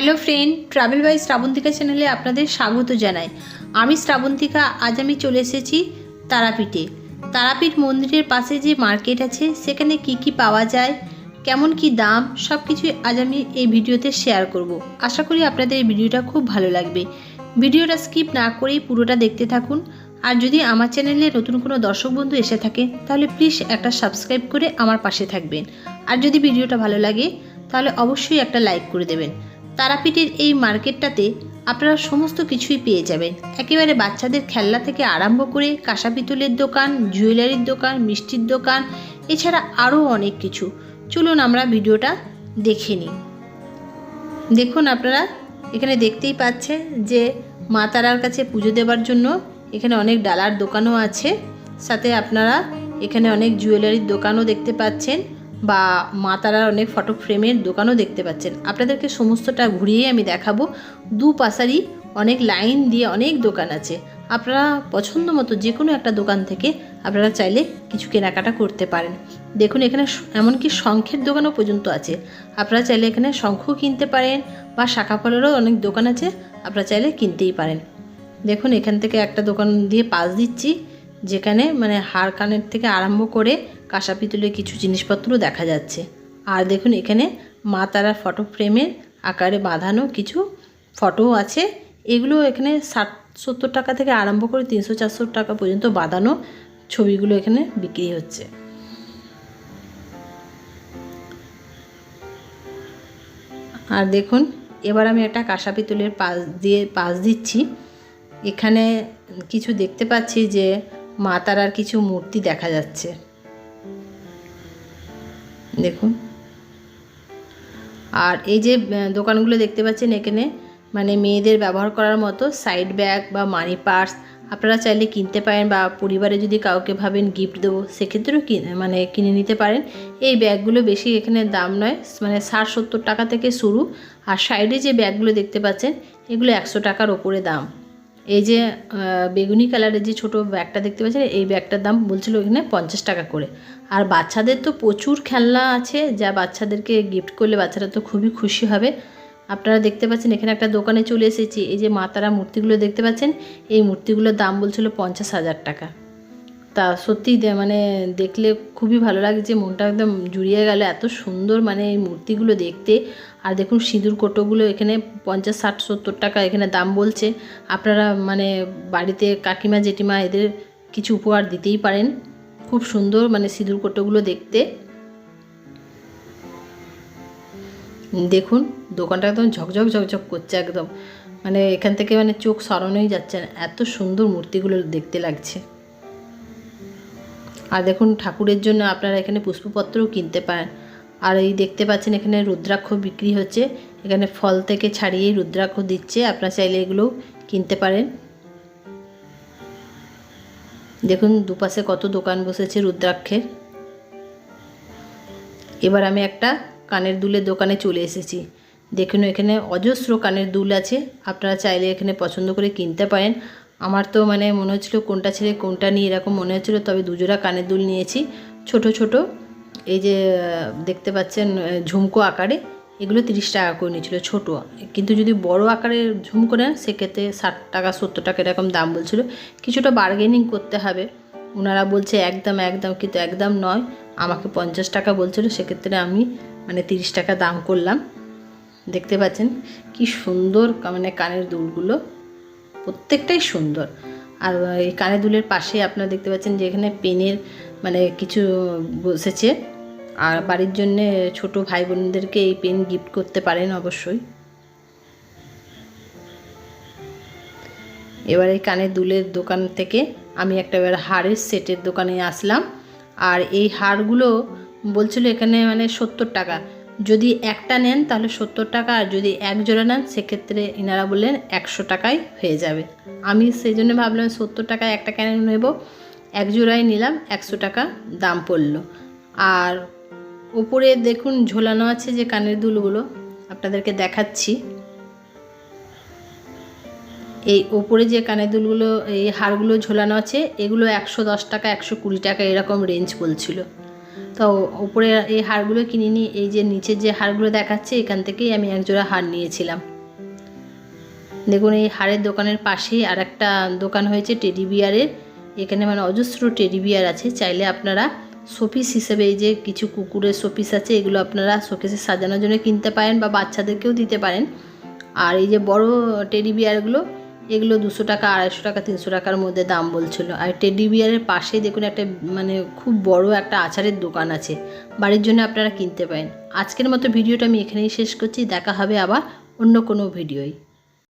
Hello friend, travel by Srabantika চ্যানেলে আপনাদের স্বাগত জানাই। আমি শ্রাবন্তিকা, আজ আমি চলে এসেছি তারাপীঠে। তারাপীঠ মন্দিরের পাশে যে মার্কেট আছে, সেখানে কি কি পাওয়া যায়, কেমন কি দাম সব কিছুই আজ আমি এই ভিডিওতে শেয়ার করব। আশা করি আপনাদের এই ভিডিওটা খুব ভালো লাগবে। ভিডিওটা স্কিপ না করেই পুরোটা দেখতে থাকুন। আর যদি আমার চ্যানেলে নতুন কোনো দর্শক বন্ধু এসে থাকে, তাহলে প্লিজ একটা সাবস্ক্রাইব করে আমার পাশে থাকবেন। আর যদি ভিডিওটা ভালো লাগে, তাহলে অবশ্যই একটা লাইক করে দেবেন। তারাপীঠের এই মার্কেটটাতে আপনারা সমস্ত কিছুই পেয়ে যাবেন। একেবারে বাচ্চাদের খেলনা থেকে আরম্ভ করে কাঁসা পিতলের দোকান, জুয়েলারির দোকান, মিষ্টির দোকান, এছাড়া আরও অনেক কিছু। চলুন আমরা ভিডিওটা দেখে নিই। দেখুন আপনারা, এখানে দেখতেই পাচ্ছেন যে মা তারার কাছে পুজো দেওয়ার জন্য এখানে অনেক ডালার দোকানও আছে। সাথে আপনারা এখানে অনেক জুয়েলারির দোকানও দেখতে পাচ্ছেন। বা মা তারার অনেক ফটো ফ্রেমের দোকানও দেখতে পাচ্ছেন। আপনাদেরকে সমস্তটা ঘুরিয়ে আমি দেখাবো। দু পাশারই অনেক লাইন দিয়ে অনেক দোকান আছে। আপনারা পছন্দ মতো যে কোনো একটা দোকান থেকে আপনারা চাইলে কিছু কেনাকাটা করতে পারেন। দেখুন এখানে এমনকি শঙ্খের দোকানও পর্যন্ত আছে। আপনারা চাইলে এখানে শঙ্খও কিনতে পারেন বা শাখা ফলেরও অনেক দোকান আছে, আপনারা চাইলে কিনতেই পারেন। দেখুন এখান থেকে একটা দোকান দিয়ে পাস দিচ্ছি, যেখানে মানে হার কানের থেকে আরম্ভ করে কাঁসা পিতলের কিছু জিনিসপত্র দেখা যাচ্ছে। আর দেখুন, এখানে মা তারার ফটো ফ্রেমের আকারে বাঁধানো কিছু ফটোও আছে। এগুলো এখানে ষাট, সত্তর টাকা থেকে আরম্ভ করে তিনশো, চারশো টাকা পর্যন্ত বাঁধানো ছবিগুলো এখানে বিক্রি হচ্ছে। আর দেখুন, এবার আমি একটা কাঁসা পিতলের পাশ দিয়ে, পাশ দিচ্ছি। এখানে কিছু দেখতে পাচ্ছি যে মা তারার কিছু মূর্তি দেখা যাচ্ছে। দেখুন। আর এই যে দোকানগুলো দেখতে পাচ্ছেন এখানে মানে মেয়েদের ব্যবহার করার মতো সাইড ব্যাগ বা মানি পার্স আপনারা চাইলে কিনতে পারেন বা পরিবারে যদি কাউকে ভাবেন গিফট দেবো, সেক্ষেত্রেও মানে কিনে নিতে পারেন। এই ব্যাগগুলো বেশি এখানে দাম নয় মানে ষাট সত্তর টাকা থেকে শুরু। আর সাইডে যে ব্যাগগুলো দেখতে পাচ্ছেন, এগুলো একশো টাকার ওপরে দাম। এই যে বেগুনি কালারের যে ছোটো ব্যাগটা দেখতে পাচ্ছেন, এই ব্যাগটার দাম বলছিল এখানে পঞ্চাশ টাকা করে। আর বাচ্চাদের তো প্রচুর খেলনা আছে, যা বাচ্চাদেরকে গিফট করলে বাচ্চারা তো খুবই খুশি হবে। আপনারা দেখতে পাচ্ছেন, এখানে একটা দোকানে চলে এসেছি। এই যে মাতারা মূর্তিগুলো দেখতে পাচ্ছেন, এই মূর্তিগুলোর দাম বলছিল পঞ্চাশ হাজার টাকা। তা সত্যি মানে দেখলে খুবই ভালো লাগছে মনটা একদম জুড়িয়ে গেল, এত সুন্দর মানে এই মূর্তিগুলো দেখতে। আর দেখুন সিঁদুর কোটোগুলো এখানে পঞ্চাশ, ষাট, সত্তর টাকা এখানে দাম বলছে। আপনারা মানে বাড়িতে কাকিমা, জেঠিমা এদের কিছু উপহার দিতেই পারেন। খুব সুন্দর মানে সিঁদুর কোটোগুলো দেখতে। দেখুন দোকানটা একদম ঝকঝক ঝকঝক করছে একদম। মানে এখান থেকে মানে চোখ সরানোই যাচ্ছে না, এত সুন্দর মূর্তিগুলো দেখতে লাগছে। আর দেখুন, ঠাকুরের জন্য আপনারা এখানে পুষ্পপত্রও কিনতে পারেন। আর এই দেখতে পাচ্ছেন, এখানে রুদ্রাক্ষ বিক্রি হচ্ছে। এখানে ফল থেকে ছাড়িয়ে রুদ্রাক্ষ দিচ্ছে, আপনারা চাইলে এগুলোও কিনতে পারেন। দেখুন, দুপাশে কত দোকান বসেছে রুদ্রাক্ষের। এবার আমি একটা কানের দুলের দোকানে চলে এসেছি। দেখুন, এখানে অজস্র কানের দুল আছে। আপনারা চাইলে এখানে পছন্দ করে কিনতে পারেন। আমার তো মানে মনে হচ্ছিল কোনটা ছেড়ে কোনটা নিয়ে এরকম মনে হচ্ছিল, তবে দুজোড়া কানের দুল নিয়েছি। ছোট ছোট, এই যে, দেখতে পাচ্ছেন ঝুমকো আকারে, এগুলো তিরিশ টাকা করে নিয়েছিল, ছোটো। কিন্তু যদি বড় আকারের ঝুমকো নেন, সেক্ষেত্রে ষাট টাকা, সত্তর টাকা এরকম দাম বলছিল। কিছুটা বার্গেনিং করতে হবে। ওনারা বলছে, একদম একদম, কিন্তু একদম নয়, আমাকে পঞ্চাশ টাকা বলছিল, সেক্ষেত্রে আমি মানে তিরিশ টাকা দাম করলাম। দেখতে পাচ্ছেন, কি সুন্দর মানে কানের দুলগুলো। প্রত্যেকটাই সুন্দর। আর এই কানে দুলের পাশে আপনারা দেখতে পাচ্ছেন যে এখানে পেনের মানে কিছু বসেছে। আর বাড়ির জন্যে ছোট ভাই বোনদেরকে এই পেন গিফট করতে পারেন অবশ্যই। এবার এই কানের দুলের দোকান থেকে আমি একটা এবার হারের সেটের দোকানে আসলাম। আর এই হারগুলো বলছিল এখানে মানে সত্তর টাকা। যদি একটা নেন, তাহলে সত্তর টাকা, আর যদি এক জোড়া নেন, সেক্ষেত্রে এনারা বললেন একশো টাকায় হয়ে যাবে। আমি সেই জন্য ভাবলাম সত্তর টাকায় একটা কেন নেব? এক জোড়াই নিলাম, একশো টাকা দাম পড়ল। আর ওপরে দেখুন ঝোলানো আছে যে কানের দুলগুলো, আপনাদেরকে দেখাচ্ছি। এই ওপরে যে কানের দুলগুলো, এই হারগুলো ঝোলানো আছে, এগুলো একশো দশ টাকা, একশো কুড়ি টাকা এরকম রেঞ্জ বলছিল। তো উপরে এই হারগুলো কিনে কিনিনি এই যে নিচের যে হারগুলো দেখাচ্ছে, এখান থেকেই আমি একজোড়া হার নিয়েছিলাম। দেখুন, এই হারের দোকানের পাশেই আর একটা দোকান হয়েছে, টেডি বিয়ারের। এখানে মানে অজস্র টেডি বিয়ার আছে। চাইলে আপনারা শোপিস হিসেবে এই যে কিছু কুকুরের শোপিস আছে, এগুলো আপনারা শোকেসে সাজানোর জন্য কিনতে পারেন বা বাচ্চাদেরকেও দিতে পারেন। আর এই যে বড় টেডি বিয়ারগুলো এগুলো দুশো টাকা, আড়াইশো টাকা, তিনশো টাকার মধ্যে দাম বলছিল। আর টেডি বিয়ারের পাশেই দেখুন একটা মানে খুব বড় একটা আচারের দোকান আছে। বাড়ির জন্য আপনারা কিনতে পারেন। আজকের মতো ভিডিওটা আমি এখানেই শেষ করছি। দেখা হবে আবার অন্য কোনো ভিডিওয়।